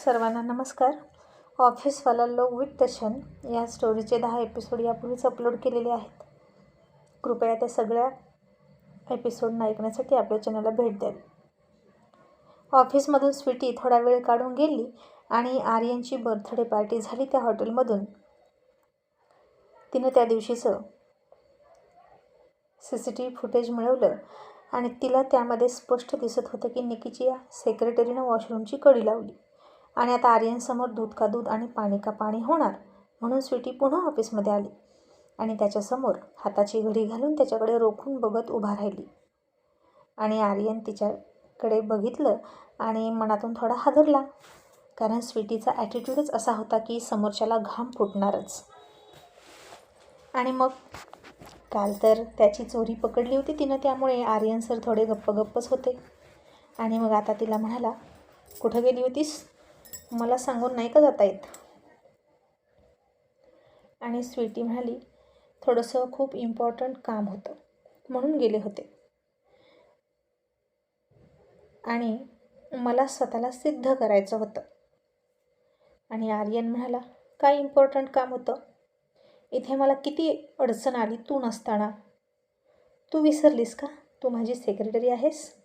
सर्वांना नमस्कार. ऑफिसवाला लोक विथ टशन या स्टोरीचे दहा एपिसोड यापूर्वीच अपलोड केलेले आहेत. कृपया त्या सगळ्या एपिसोडना ऐकण्यासाठी आपल्या चॅनलला भेट द्यावी. ऑफिसमधून स्वीटी थोडा वेळ काढून गेली आणि आर्यनची बर्थडे पार्टी झाली त्या हॉटेलमधून. तिनं त्या दिवशीचं C C T V footage मिळवलं आणि तिला त्यामध्ये स्पष्ट दिसत होतं की निकीची या सेक्रेटरीनं वॉशरूमची कडी लावली. आणि आता आर्यनसमोर दूध का दूध आणि पाणी का पाणी होणार म्हणून स्वीटी पुन्हा ऑफिसमध्ये आली. आणि त्याच्यासमोर हाताची घडी घालून त्याच्याकडे रोखून बघत उभा राहिली. आणि आर्यन तिच्याकडे बघितलं आणि मनातून थोडा हादरला. कारण स्वीटीचा ॲटिट्यूडच असा होता की समोरच्याला घाम फुटणारच. आणि मग काल तर त्याची चोरी पकडली होती तिनं त्यामुळे आर्यन सर थोडे गप्प गप्पच होते. आणि मग आता तिला म्हणाला कुठं गेली होतीस? मला सांगून नाही का जाता येत? आणि स्वीटी म्हणाली थोडंसं खूप इम्पॉर्टंट काम होतं. म्हणून गेले होते. आणि मला स्वतःला सिद्ध करायचं होतं. आणि आर्यन म्हणाला काय इम्पॉर्टंट काम होतं? इथे मला किती अडचण आली तू नसताना. तू विसरलीस का? तू माझी सेक्रेटरी आहेस?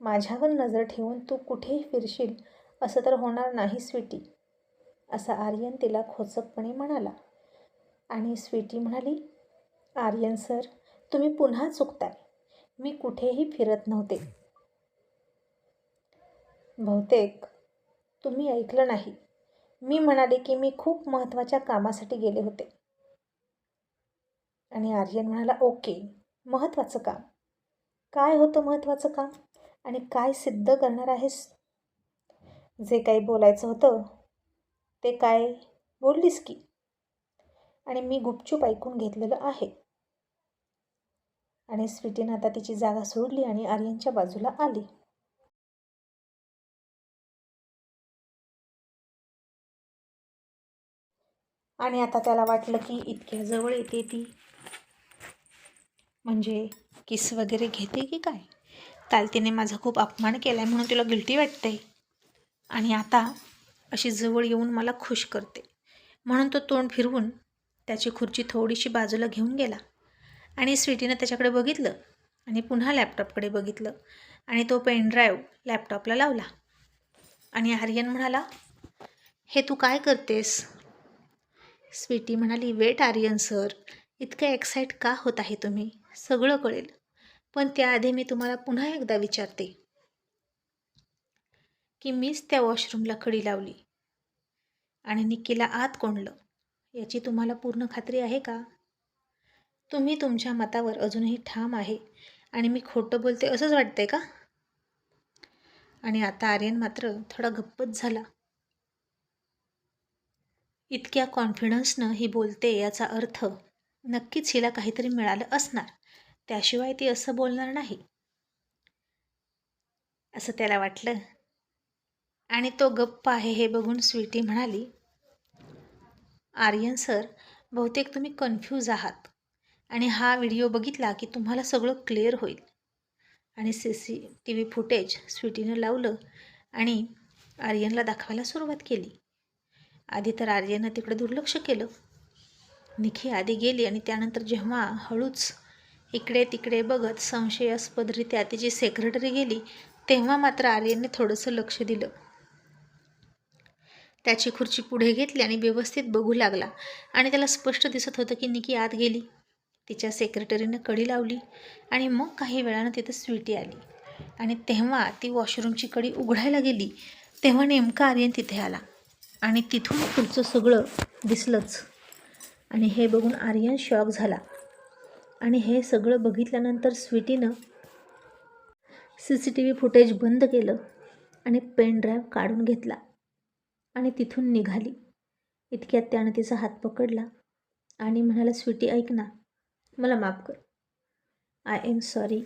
माझ्यावर नजर ठेवून तू कुठेही फिरशील असं तर होणार नाही स्वीटी असा आर्यन तिला खोचकपणे म्हणाला. आणि स्वीटी म्हणाली आर्यन सर तुम्ही पुन्हा चुकताय. मी कुठेही फिरत नव्हते. बहुतेक तुम्ही ऐकलं नाही. मी म्हणाले की मी खूप महत्त्वाच्या कामासाठी गेले होते. आणि आर्यन म्हणाला ओके महत्त्वाचं काम. काय होतं महत्त्वाचं काम? आणि काय सिद्ध करणार आहेस? जे काही बोलायचं होतं ते काय बोललीस की? आणि मी गुपचूप ऐकून घेतलेलं आहे. आणि स्वीटीनं आता तिची जागा सोडली आणि आर्यनच्या बाजूला आली. आणि आता त्याला वाटलं की इतक्या जवळ येते ती. म्हणजे किस वगैरे घेते की काय? काल तिने माझा खूप अपमान केला आहे म्हणून तिला गिल्टी वाटते आणि आता अशी जवळ येऊन मला खुश करते. म्हणून तो तोंड फिरवून त्याची खुर्ची थोडीशी बाजूला घेऊन गेला आणि स्वीटीनं त्याच्याकडे बघितलं आणि पुन्हा लॅपटॉपकडे बघितलं आणि तो पेनड्राईव्ह लॅपटॉपला लावला. आणि आर्यन म्हणाला हे तू काय करतेस? स्वीटी म्हणाली वेट आर्यन सर इतकं एक्साईट का होत आहे तुम्ही? सगळं कळेल. पण त्याआधी मी तुम्हाला पुन्हा एकदा विचारते. की मीच त्या वॉशरूमला खडी लावली. आणि निक्कीला आत कोंडलं. याची तुम्हाला पूर्ण खात्री आहे का? तुम्ही तुमच्या मतावर अजूनही ठाम आहे आणि मी खोटं बोलते असंच वाटतंय का? आणि आता आर्यन मात्र थोडा गप्पच झाला. इतक्या कॉन्फिडन्सनं ही बोलते याचा अर्थ नक्कीच हिला काहीतरी मिळालं असणार. त्याशिवाय ती असं बोलणार नाही. असं त्याला वाटलं आणि तो गप्प आहे हे बघून स्वीटी म्हणाली आर्यन सर बहुतेक तुम्ही कन्फ्यूज आहात. आणि हा व्हिडिओ बघितला की तुम्हाला सगळं क्लिअर होईल. आणि C C T V footage स्वीटीनं लावलं आणि आर्यनला दाखवायला सुरुवात केली. आधी तर आर्यनं तिकडे दुर्लक्ष केलं. निखी आधी गेली आणि त्यानंतर जेव्हा हळूच इकडे तिकडे बघत संशयास्पदरित्या तिची सेक्रेटरी गेली तेव्हा मात्र आर्यनने थोडंसं लक्ष दिलं. त्याची खुर्ची पुढे घेतली आणि व्यवस्थित बघू लागला. आणि त्याला स्पष्ट दिसत होतं की निकी आत गेली. तिच्या सेक्रेटरीनं कडी लावली आणि मग काही वेळानं तिथं स्वीटी आली. आणि तेव्हा ती वॉशरूमची कडी उघडायला गेली. तेव्हा नेमका आर्यन तिथे आला. आणि तिथून पुढचं सगळं दिसलंच. आणि हे बघून आर्यन शॉक झाला. आणि हे सगळं बघितल्यानंतर स्वीटीनं C C T V footage बंद केलं आणि पेन ड्राईव्ह काढून घेतला. आणि तिथून निघाली. इतक्यात त्यानं तिचा हात पकडला आणि म्हणाला स्वीटी ऐक ना मला माफ कर. I am sorry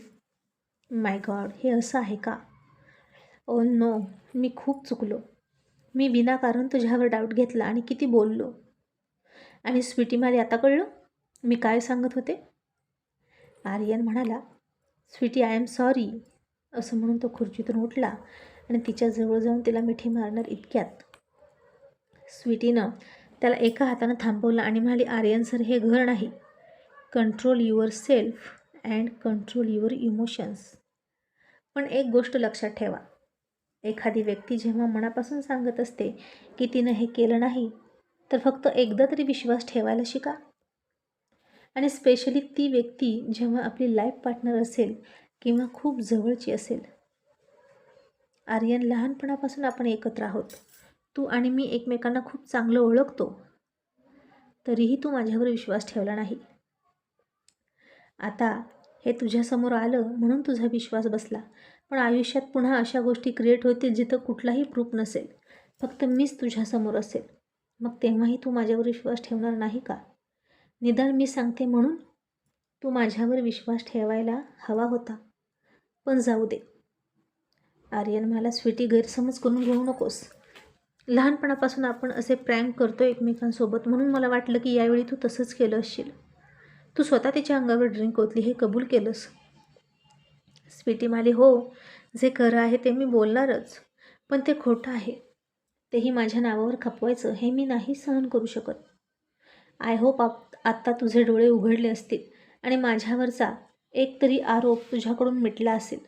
my God हे असं आहे का? Oh, ओ नो मी खूप चुकलो. मी विनाकारण तुझ्यावर डाऊट घेतला आणि किती बोललो. आणि स्वीटी मला आता कळलं? मी काय सांगत होते? आर्यन म्हणाला स्वीटी आय एम सॉरी असं म्हणून तो खुर्चीतून उठला आणि तिच्या जवळ जाऊन तिला मिठी मारणार इतक्यात. स्वीटीनं त्याला एका हातानं थांबवलं आणि म्हणाली आर्यन सर हे घर नाही. Control yourself and control your emotions पण एक गोष्ट लक्षात ठेवा. एखादी व्यक्ती जेव्हा मनापासून सांगत असते की तिनं हे केलं नाही तर फक्त एकदा तरी विश्वास ठेवायला शिका. आणि स्पेशली ती व्यक्ती जेव्हा आपली लाईफ पार्टनर असेल किंवा खूप जवळची असेल. आर्यन लहानपणापासून आपण एकत्र आहोत. तू आणि मी एकमेकांना खूप चांगलं ओळखतो. तरीही तू माझ्यावर विश्वास ठेवला नाही. आता हे तुझ्यासमोर आलं म्हणून तुझा विश्वास बसला. पण आयुष्यात पुन्हा अशा गोष्टी क्रिएट होतील जिथं कुठलाही प्रूफ नसेल. फक्त मीच तुझ्यासमोर असेल. मग तेव्हाही तू माझ्यावर विश्वास ठेवणार नाही का? निदान मी सांगते म्हणून तू माझ्यावर विश्वास ठेवायला हवा होता. पण जाऊ दे. आर्यन मला स्वीटी गैरसमज करून घेऊ नकोस. लहानपणापासून आपण असे प्रँक करतो एकमेकांसोबत म्हणून मला वाटलं की यावेळी तू तसंच केलं असशील. तू स्वतः तिच्या अंगावर ड्रिंक ओतली हे कबूल केलंस? स्वीटी माली हो जे खरं आहे ते मी बोलणारच पण ते खोटं आहे. तेही माझ्या नावावर खपवायचं हे मी नाही सहन करू शकत. आय होप आप आत्ता तुझे डोळे उघडले असतील आणि माझ्यावरचा एक तरी आरोप तुझ्याकडून मिटला असेल.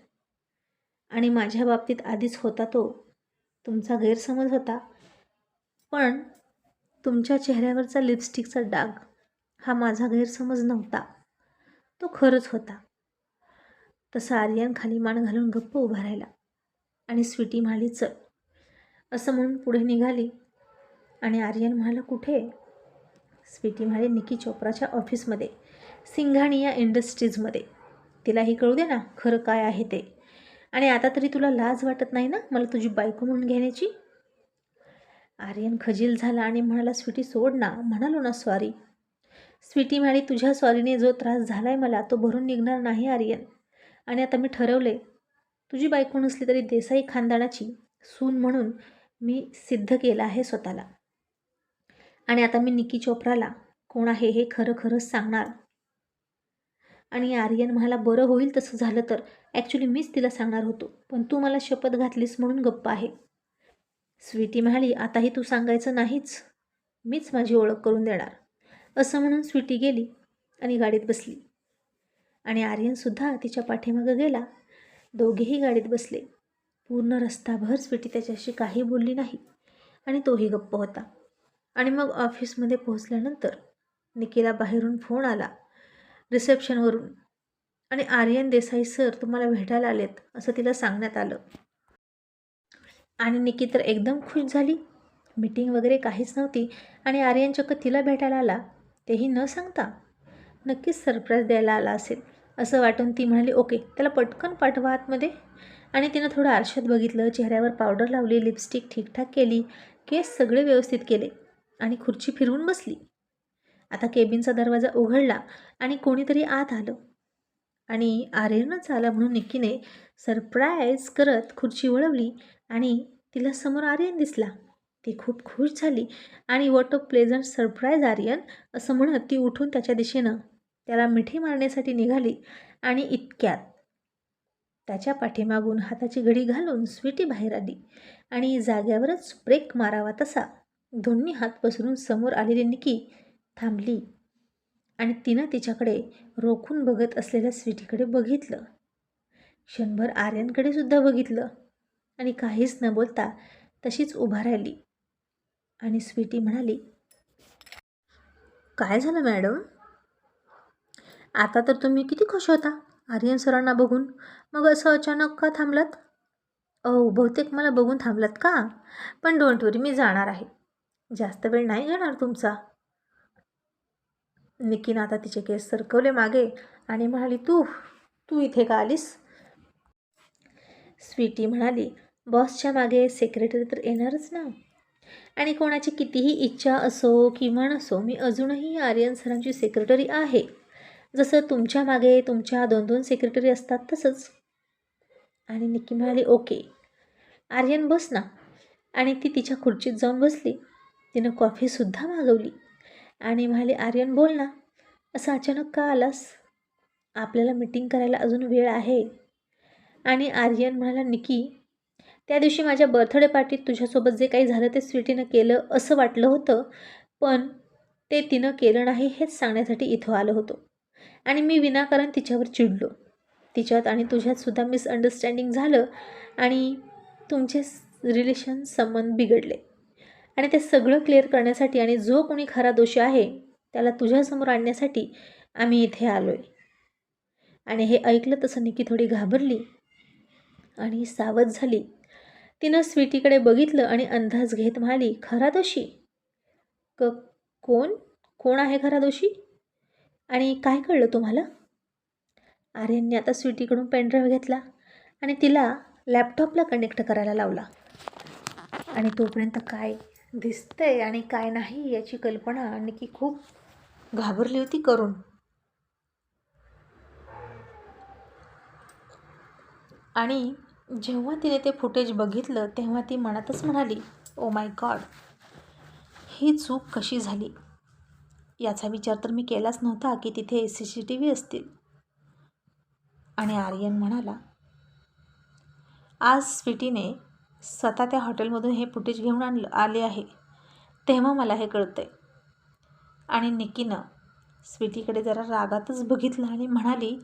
आणि माझ्या बाबतीत आधीच होता तो तुमचा गैरसमज होता. पण तुमच्या चेहऱ्यावरचा लिपस्टिकचा डाग हा माझा गैरसमज नव्हता. तो खरंच होता. तसा आर्यन खाली मान घालून गप्प उभा राहिला. आणि स्वीटी म्हणाली चल. असं म्हणून पुढे निघाली. आणि आर्यन म्हणाला कुठे? स्वीटी म्हणाली निकी चोप्राच्या ऑफिसमध्ये सिंघाणिया इंडस्ट्रीजमध्ये तिलाही कळू दे ना खरं काय आहे ते. आणि आता तरी तुला लाज वाटत नाही ना मला तुझी बायको म्हणून घेण्याची? आर्यन खजील झाला आणि म्हणाला स्वीटी सोड ना. म्हणालो ना सॉरी स्वीटी म्हणाली तुझ्या सॉरीने जो त्रास झाला आहे मला तो भरून निघणार नाही आर्यन. आणि आता मी ठरवले तुझी बायको नसली तरी देसाई खानदानाची सून म्हणून मी सिद्ध केलं आहे स्वतःला. आणि आता मी निकी चोप्राला कोण आहे हे खरं खरंच सांगणार. आणि आर्यन म्हणाला बरं होईल तसं झालं तर. ॲक्च्युली मीच तिला सांगणार होतो पण तू मला शपथ घातलीस म्हणून गप्प आहे. स्वीटी म्हणाली आताही तू सांगायचं नाहीच. मीच माझी ओळख करून देणार. असं म्हणून स्वीटी गेली आणि गाडीत बसली. आणि आर्यनसुद्धा तिच्या पाठीमागं गेला. दोघेही गाडीत बसले. पूर्ण रस्ताभर स्वीटी त्याच्याशी काही बोलली नाही आणि तोही गप्प होता. आणि मग ऑफिसमध्ये पोहोचल्यानंतर निकिला बाहेरून फोन आला. रिसेप्शनवरून. आणि आर्यन देसाई सर तुम्हाला भेटायला आलेत असं तिला सांगण्यात आलं. आणि निकी तर एकदम खुश झाली. मीटिंग वगैरे काहीच नव्हती आणि आर्यन चक्क तिला भेटायला आला. तेही न सांगता नक्कीच सरप्राईज द्यायला आला असेल असं वाटून ती म्हणाली ओके त्याला पटकन पाठवा आतमध्ये. आणि तिनं थोडं आरशात बघितलं चेहऱ्यावर पावडर लावली लिपस्टिक ठीकठाक केली केस सगळे व्यवस्थित केले आणि खुर्ची फिरवून बसली. आता केबिनचा दरवाजा उघडला आणि कोणीतरी आत आलं. आणि आर्यनच आला म्हणून निक्कीने सरप्राईज करत खुर्ची वळवली आणि तिला समोर आर्यन दिसला. ती खूप खुश झाली आणि what a pleasant surprise Aryan असं म्हणत ती उठून त्याच्या दिशेनं त्याला मिठी मारण्यासाठी निघाली आणि इतक्यात त्याच्या पाठीमागून हाताची घडी घालून स्वीटी बाहेर आली आणि जाग्यावरच ब्रेक मारावा तसा दोन्ही हात पसरून समोर आलेली निकी थांबली. आणि तिनं तिच्याकडे रोखून बघत असलेल्या स्वीटीकडे बघितलं. क्षणभर आर्यनकडे सुद्धा बघितलं. आणि काहीच न बोलता तशीच उभा राहिली. आणि स्वीटी म्हणाली काय झालं मॅडम? आता तर तुम्ही किती खुश होता आर्यन सरांना बघून. मग असं अचानक का थांबलात? ओ बहुतेक मला बघून थांबलात का? पण डोंट वरी मी जाणार आहे. जास्त वेळ नाही घेणार तुमचा. निकीनं आता तिचे केस सरकवले मागे आणि म्हणाली तू तू इथे का आलीस? स्वीटी म्हणाली बॉसच्या मागे सेक्रेटरी तर येणारच ना. आणि कोणाची कितीही इच्छा असो किंवा नसो मी अजूनही आर्यन सरांची सेक्रेटरी आहे. जसं तुमच्या मागे तुमच्या दोन दोन सेक्रेटरी असतात तसंच. आणि निकी म्हणाली ओके. आर्यन बस ना. आणि ती तिच्या खुर्चीत जाऊन बसली. तिनं कॉफीसुद्धा मागवली. आणि म्हणाली आर्यन बोल ना. असं अचानक का आलास? आपल्याला मीटिंग करायला अजून वेळ आहे. आणि आर्यन म्हणाला निकी त्या दिवशी माझ्या बर्थडे पार्टीत तुझ्यासोबत जे काही झालं ते स्वीटीनं केलं असं वाटलं होतं पण ते तिनं केलं नाही हेच सांगण्यासाठी इथं आलो होतो. आणि मी विनाकारण तिच्यावर चिडलो. तिच्यात आणि तुझ्यातसुद्धा मिसअंडरस्टँडिंग झालं आणि तुमचे रिलेशन संबंध बिघडले. आणि ते सगळं क्लिअर करण्यासाठी आणि जो कोणी खरा दोषी आहे त्याला तुझ्यासमोर आणण्यासाठी आम्ही इथे आलो आहे आणि हे ऐकलं तसं निकी थोडी घाबरली आणि सावध झाली. तिनं स्वीटीकडे बघितलं आणि अंदाज घेत म्हणाली खरा दोषी? क कोण? कोण आहे खरा दोषी? आणि काय कळलं तुम्हाला? आर्यनने आता स्वीटीकडून पेनड्राईव्ह घेतला आणि तिला लॅपटॉपला कनेक्ट करायला लावला. आणि तोपर्यंत काय दिसतंय आणि काय नाही याची कल्पना निकी खूप घाबरली होती करून आणि जेव्हा तिने ते फुटेज बघितलं तेव्हा ती मनातच म्हणाली ओ माय गॉड ही चूक कशी झाली? याचा विचार तर मी केलाच नव्हता की तिथे सी सी टी व्ही असतील. आणि आर्यन म्हणाला आज स्वीटीने स्वतः त्या हॉटेलमधून हे फुटेज घेऊन आणलं आले आहे. तेव्हा मला हे कळतंय. आणि निकीनं स्वीटीकडे जरा रागातच बघितलं आणि म्हणाली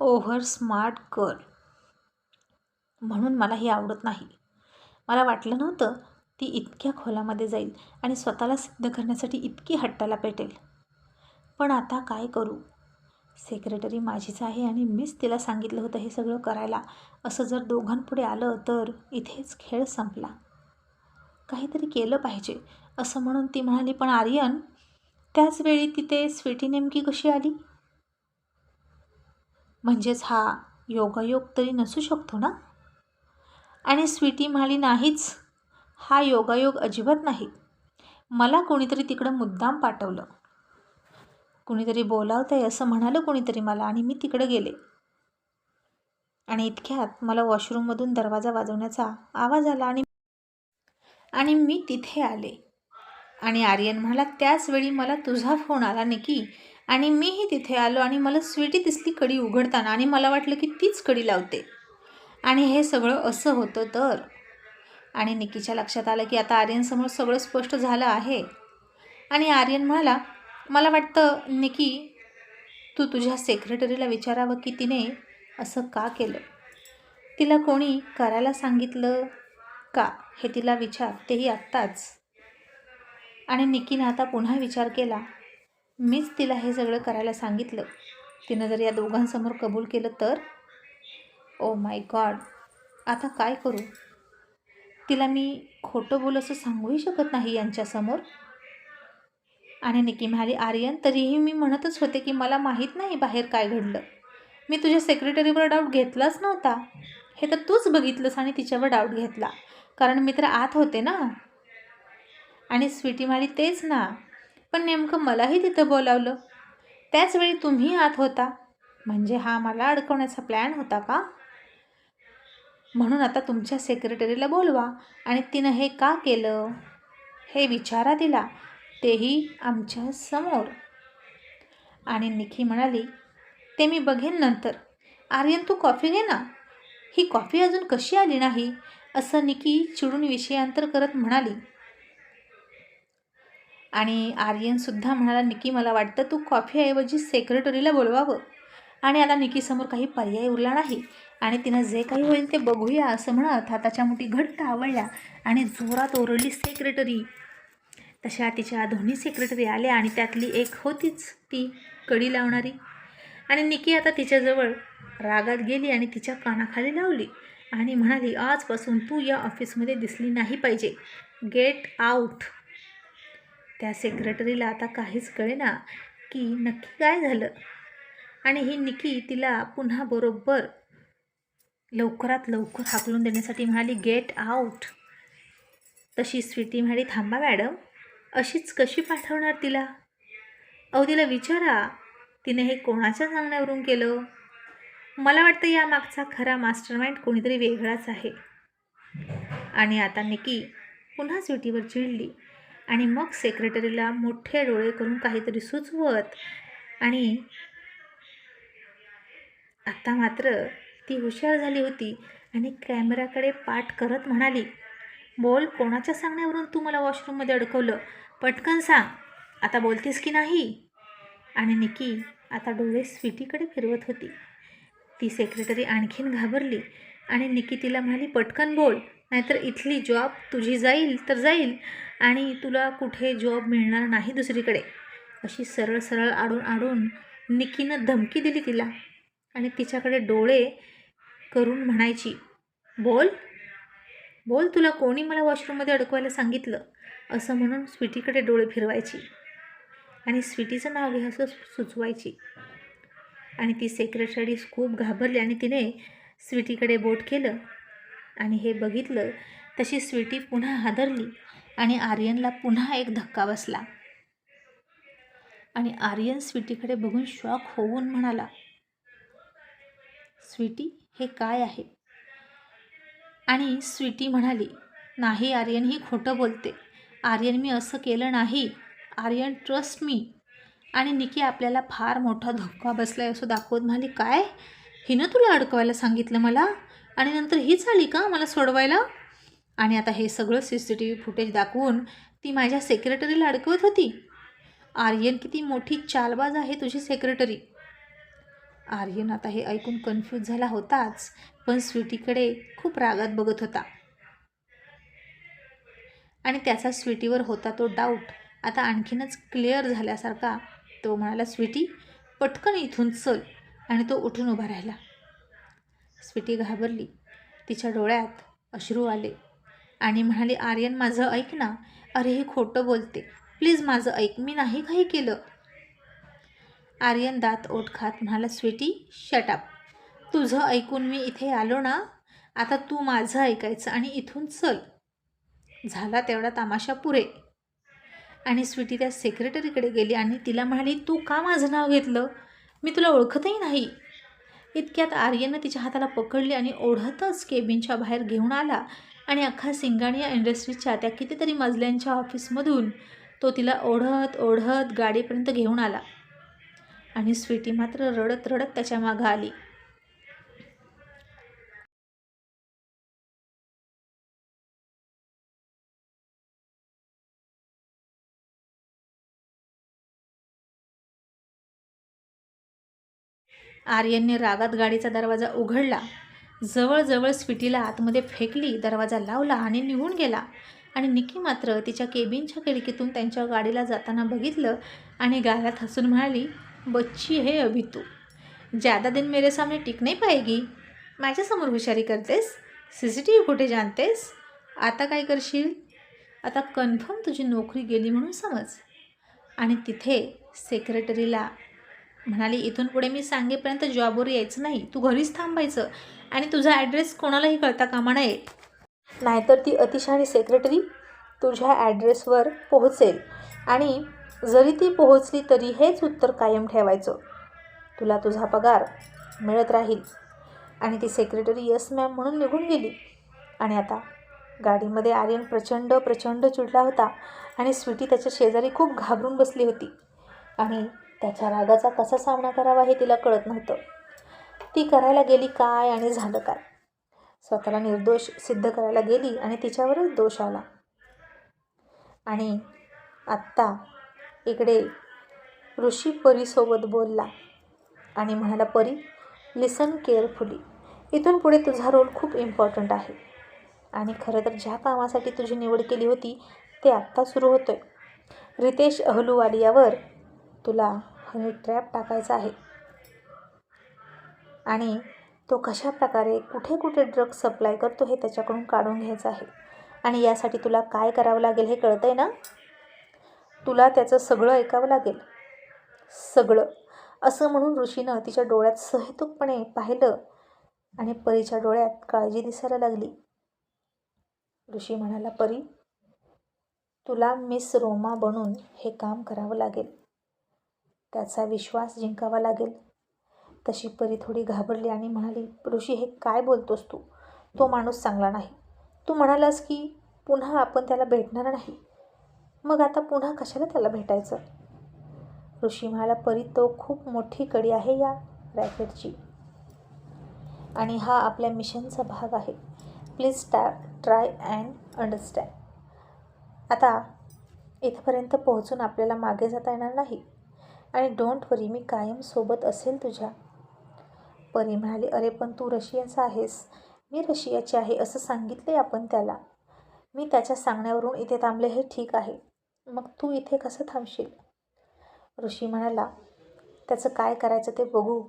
ओव्हर स्मार्ट गर्ल. म्हणून मला हे आवडत नाही. मला वाटलं नव्हतं ती इतक्या खोलामध्ये जाईल आणि स्वतःला सिद्ध करण्यासाठी इतकी हट्टाला पेटेल. पण आता काय करू? सेक्रेटरी माझीच आहे आणि मीच तिला सांगितलं होतं हे सगळं करायला. असं जर दोघांपुढे आलं तर इथेच खेळ संपला. काहीतरी केलं पाहिजे असं म्हणून ती म्हणाली पण आर्यन त्याच वेळी तिथे स्वीटी नेमकी कशी आली? म्हणजेच हा योगायोग तरी नसू शकतो ना? आणि स्वीटी म्हणाली नाहीच हा योगायोग अजिबात नाही. मला कोणीतरी तिकडं मुद्दाम पाठवलं. कुणीतरी बोलावतंय असं म्हणालं कोणीतरी मला आणि मी तिकडं गेले. आणि इतक्यात मला वॉशरूममधून दरवाजा वाजवण्याचा आवाज आला आणि आणि मी तिथे आले. आणि आर्यन म्हणाला त्याच वेळी मला तुझा फोन आला निकी. आणि मीही तिथे आलो आणि मला स्वीटी दिसली कडी उघडताना आणि मला वाटलं की तीच कडी लावते. आणि हे सगळं असं होतं तर? आणि निकीच्या लक्षात आलं की आता आर्यनसमोर सगळं स्पष्ट झालं आहे. आणि आर्यन म्हणाला मला वाटतं निकी तू तुझ्या सेक्रेटरीला विचारावं की तिने असं का केलं? तिला कोणी करायला सांगितलं का? हे तिला विचार तेही आत्ताच. आणि निकीनं आता पुन्हा विचार केला मीच तिला हे सगळं करायला सांगितलं. तिनं जर या दोघांसमोर कबूल केलं तर? ओ माय गॉड आता काय करू? तिला मी खोटं बोल असं सांगूही शकत नाही यांच्यासमोर. आणि निकी म्हणाली आर्यन तरीही मी म्हणतच होते की मला माहीत नाही बाहेर काय घडलं. मी तुझ्या सेक्रेटरीवर डाऊट घेतलाच नव्हता. हे तर तूच बघितलंस आणि तिच्यावर डाऊट घेतला. कारण मी तर आत होते ना. आणि स्वीटी म्हणाली तेच ना. पण नेमकं मलाही तिथं बोलावलं. त्याचवेळी तुम्ही आत होता. म्हणजे हा मला अडकवण्याचा प्लॅन होता का? म्हणून आता तुमच्या सेक्रेटरीला बोलवा आणि तिनं हे का केलं? हे विचारा तिला. तेही आमच्यासमोर. आणि निखी म्हणाली ते मी बघेन नंतर. आर्यन तू कॉफी घे ना. ही कॉफी अजून कशी आली नाही? असं निकी चिडून विषयांतर करत म्हणाली. आणि आर्यनसुद्धा म्हणाला निकी मला वाटतं तू कॉफीऐवजी सेक्रेटरीला बोलवावं. आणि आता निकीसमोर काही पर्याय उरला नाही. आणि तिनं जे काही होईल ते बघूया असं म्हणत हाताच्या मुठी घट्ट आवडल्या आणि जोरात ओरडली सेक्रेटरी. तशा तिच्या दोन्ही सेक्रेटरी आल्या आणि त्यातली एक होतीच ती कडी लावणारी. आणि निकी आता तिच्याजवळ रागात गेली आणि तिच्या कानाखाली लावली आणि म्हणाली आजपासून तू या ऑफिसमध्ये दिसली नाही पाहिजे. गेट आऊट त्या सेक्रेटरीला आता काहीच कळेना की नक्की काय झालं. आणि ही निकी तिला पुन्हा बरोबर लवकरात लवकर हाकलून देण्यासाठी म्हणाली गेट आऊट तशी स्वीटी म्हणाली थांबा मॅडम. अशीच कशी पाठवणार तिला? अहो तिला विचारा. तिने हे कोणाच्या सांगण्यावरून केलं? मला वाटतं या मागचा खरा मास्टर माइंड कोणीतरी वेगळाच आहे. आणि आता निकी पुन्हा स्वीटीवर चिडली. आणि मग सेक्रेटरीला मोठे डोळे करून काहीतरी सुचवत आणि आता मात्र ती हुशार झाली होती आणि कॅमेराकडे पाठ करत म्हणाली बोल कोणाच्या सांगण्यावरून तू मला वॉशरूममध्ये अडकवलं? पटकन सांग आता बोलतीस की नाही? आणि निकी आता डोळे स्वीटीकडे फिरवत होती. ती सेक्रेटरी आणखीन घाबरली आणि निकी तिला म्हणाली पटकन बोल नाहीतर इथली जॉब तुझी जाईल तर जाईल आणि तुला कुठे जॉब मिळणार नाही दुसरीकडे. अशी सरळ सरळ आडून आडून निकीनं धमकी दिली तिला आणि तिच्याकडे डोळे करून म्हणायची बोल बोल तुला कोणी मला वॉशरूममध्ये अडकवायला सांगितलं? असं म्हणून स्वीटीकडे डोळे फिरवायची. आणि स्वीटीचं नाव घे असं सुचवायची. आणि ती सेक्रेटरी खूप घाबरली आणि तिने स्वीटीकडे बोट केलं. आणि हे बघितलं तशी स्वीटी पुन्हा हादरली आणि आर्यनला पुन्हा एक धक्का बसला. आणि आर्यन स्वीटीकडे बघून शॉक होऊन म्हणाला स्वीटी हे काय आहे? आणि स्वीटी म्हणाली नाही आर्यन ही खोटं बोलते. आर्यन मी असं केलं नाही. आर्यन ट्रस्ट मी आणि निकी आपल्याला फार मोठा धक्का आहे असं दाखवत म्हणाली काय? हिनं तुला अडकवायला सांगितलं मला? आणि नंतर हीच आली का मला सोडवायला? आणि आता हे सगळं C C T V footage दाखवून ती माझ्या सेक्रेटरीला अडकवत होती. आर्यन किती मोठी चालबाज आहे तुझी सेक्रेटरी आर्यन आता हे ऐकून कन्फ्यूज झाला होताच पण स्वीटीकडे खूप रागात बघत होता. आणि त्याचा स्वीटीवर होता तो डाऊट आता आणखीनच क्लिअर झाल्यासारखा तो म्हणाला स्वीटी पटकन इथून चल. आणि तो उठून उभा राहिला. स्वीटी घाबरली. तिच्या डोळ्यात अश्रू आले. आणि म्हणाली आर्यन माझं ऐक ना. अरे हे खोटं बोलते. प्लीज माझं ऐक. मी नाही काही केलं. आर्यन दात ओठ खात म्हणाला स्वीटी शटअप तुझं ऐकून मी इथे आलो ना. आता तू माझं ऐकायचं आणि इथून चल. झाला तेवढा तमाशा पुरे. आणि स्वीटी त्या सेक्रेटरीकडे गेली आणि तिला म्हणाली तू का माझं नाव घेतलं? मी तुला ओळखतही नाही. इतक्यात आर्यनं तिच्या हाताला पकडली आणि ओढतच केबिनच्या बाहेर घेऊन आला आणि अख्खा सिंगाणिया इंडस्ट्रीजच्या त्या कितीतरी मजल्यांच्या ऑफिसमधून तो तिला ओढत ओढत गाडीपर्यंत घेऊन आला. आणि स्वीटी मात्र रडत रडत त्याच्या मागं आली. आर्यनने रागात गाडीचा दरवाजा उघडला. जवळजवळ स्वीटीला आतमध्ये फेकली दरवाजा लावला आणि निघून गेला. आणि निकी मात्र तिच्या केबिनच्या खिडकीतून त्यांच्या गाडीला जाताना बघितलं आणि गालात हसून म्हणाली बच्ची हे अभी तू. ज्यादा दिन मेरे सामने टिक नाही पाहिगी माझ्यासमोर हुशारी करतेस? C C T V footage आणतेस? आता काय करशील? आता कन्फर्म तुझी नोकरी गेली म्हणून समज. आणि तिथे सेक्रेटरीला म्हणाली इथून पुढे मी सांगेपर्यंत जॉबवर यायचं नाही. तू घरीच थांबायचं आणि तुझा ॲड्रेस कोणालाही कळता कामा नये. नाहीतर ती अतिशहाणी सेक्रेटरी तुझ्या ॲड्रेसवर पोहोचेल आणि जरी ती पोहोचली तरी हेच उत्तर कायम ठेवायचं. तुला तुझा पगार मिळत राहील. आणि ती सेक्रेटरी यस मॅम म्हणून निघून गेली. आणि आता गाडीमध्ये आर्यन प्रचंड प्रचंड चिडला होता आणि स्वीटी त्याच्या शेजारी खूप घाबरून बसली होती. आणि त्याच्या रागाचा कसा सामना करावा हे तिला कळत नव्हतं. ती करायला गेली काय आणि झालं काय? स्वतःला निर्दोष सिद्ध करायला गेली आणि तिच्यावरच दोष आला. आणि आत्ता इकडे ऋषी परीसोबत बोलला आणि म्हणाला परी लिसन केअरफुली इथून पुढे तुझा रोल खूप इम्पॉर्टंट आहे. आणि खरं तर ज्या कामासाठी तुझी निवड केली होती ते आत्ता सुरू होतं आहे रितेश अहलुवालियावर तुला हनी ट्रॅप टाकायचा आहे. आणि तो कशा प्रकारे कुठे कुठे ड्रग्ज सप्लाय करतो हे त्याच्याकडून काढून घ्यायचं आहे. आणि यासाठी तुला काय करावं लागेल हे कळतं आहे ना? तुला त्याचं सगळं ऐकावं लागेल. सगळं. असं म्हणून ऋषीनं तिच्या डोळ्यात सहेतुकपणे पाहिलं आणि परीच्या डोळ्यात काळजी दिसायला लागली. ऋषी म्हणाला परी तुला मिस रोमा बनून हे काम करावं लागेल. त्याचा विश्वास जिंकावा लागेल. तशी परी थोडी घाबरली आणि म्हणाली ऋषी हे काय बोलतोस तू? तो माणूस चांगला नाही. तू म्हणालास की पुन्हा आपण त्याला भेटणार नाही. मग आता पुन्हा कशाला त्याला भेटायचं? ऋषी म्हणाला परी तो खूप मोठी कडी आहे या रॅकेटची. आणि हा आपल्या मिशनचा भाग आहे. प्लीज टा ट्राय अँड अंडरस्टँड. आता इथपर्यंत पोहोचून आपल्याला मागे जाता येणार नाही. आणि डोंट वरी मी कायम सोबत असेल तुझ्या. परी म्हणाली अरे पण तू रशियाचा आहेस. मी रशियाची आहे असं सांगितले आपण त्याला. मी त्याच्या सांगण्यावरून इथे थांबले हे ठीक आहे. मग तू इथे कसं थांबशील? ऋषी म्हणाला त्याचं काय करायचं ते बघू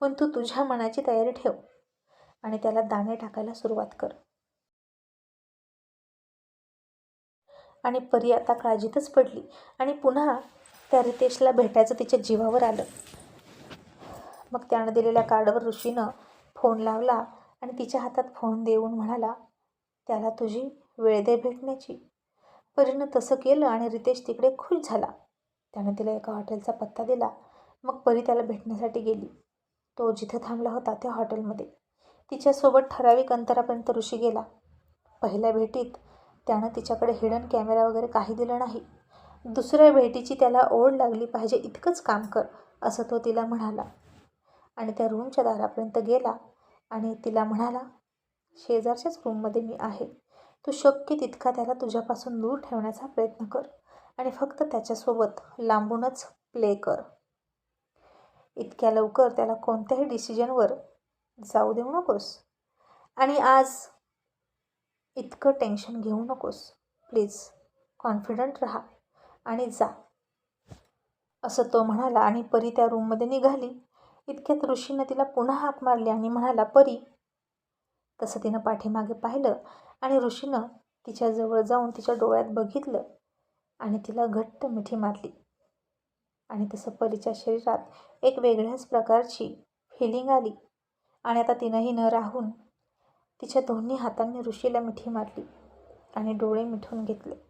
पण तू तुझ्या मनाची तयारी ठेव आणि त्याला दाणे टाकायला सुरुवात कर. आणि परी आता काळजीतच पडली आणि पुन्हा त्या रितेशला भेटायचं तिच्या जीवावर आलं. मग त्यानं दिलेल्या कार्डवर ऋषीनं फोन लावला आणि तिच्या हातात फोन देऊन म्हणाला त्याला तुझी वेळ दे भेटण्याची. परीनं तसं केलं आणि रितेश तिकडे खुश झाला. त्याने तिला एका हॉटेलचा पत्ता दिला. मग परी त्याला भेटण्यासाठी गेली. तो जिथं थांबला होता त्या हॉटेलमध्ये. तिच्यासोबत ठराविक अंतरापर्यंत ऋषी गेला. पहिल्या भेटीत त्यानं तिच्याकडे हिडन कॅमेरा वगैरे काही दिलं नाही. दुसऱ्या भेटीची त्याला ओढ लागली पाहिजे इतकंच काम कर असं तो तिला म्हणाला. आणि त्या रूमच्या दारापर्यंत गेला आणि तिला म्हणाला शेजारच्याच रूममध्ये मी आहे. तू शक्य तितका त्याला तुझ्यापासून दूर ठेवण्याचा प्रयत्न कर आणि फक्त त्याच्यासोबत लांबूनच प्ले कर. इतक्या लवकर त्याला कोणत्याही डिसिजनवर जाऊ देऊ नकोस. आणि आज इतकं टेन्शन घेऊ नकोस. प्लीज कॉन्फिडंट राहा. आणि जा. असं तो म्हणाला आणि परी त्या रूममध्ये निघाली. इतक्यात ऋषीनं तिला पुन्हा हाक मारली आणि म्हणाला परी. तसं तिनं पाठीमागे पाहिलं आणि ऋषीनं तिच्याजवळ जाऊन तिच्या डोळ्यात बघितलं आणि तिला घट्ट मिठी मारली. आणि तसं परीच्या शरीरात एक वेगळ्याच प्रकारची फिलिंग आली आणि आता तिनंही न राहून तिच्या दोन्ही हातांनी ऋषीला मिठी मारली आणि डोळे मिठून घेतले.